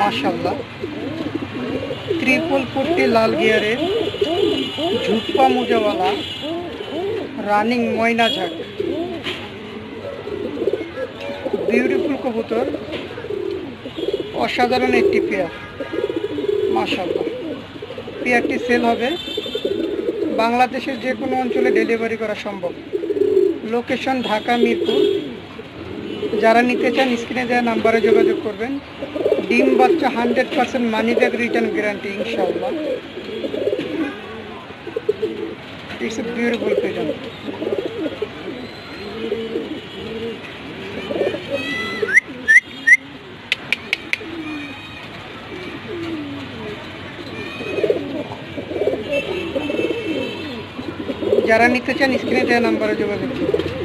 মাশাল্লাহ ত্রিপল পট্টি লাল গিয়ারের ঝুপ্পা মোজাওয়ালা রানিং ময়না ঝাঁক বিউটিফুল কবুতর, অসাধারণ একটি পেয়ার মাশাল্লাহ পেয়ারটি সেল হবে বাংলাদেশের যে কোনো অঞ্চলে ডেলিভারি করা সম্ভব। লোকেশন ঢাকা মিরপুর যারা নিতে চান, স্ক্রিনে দেওয়া নাম্বারে যোগাযোগ করবেন। ডিম বাচ্চা hundred percent money back return guarantee ইনশাআল্লাহ। ইটস এ যারা নিতে চান, স্ক্রিনে দেওয়া নাম্বারে যোগাযোগ করবেন।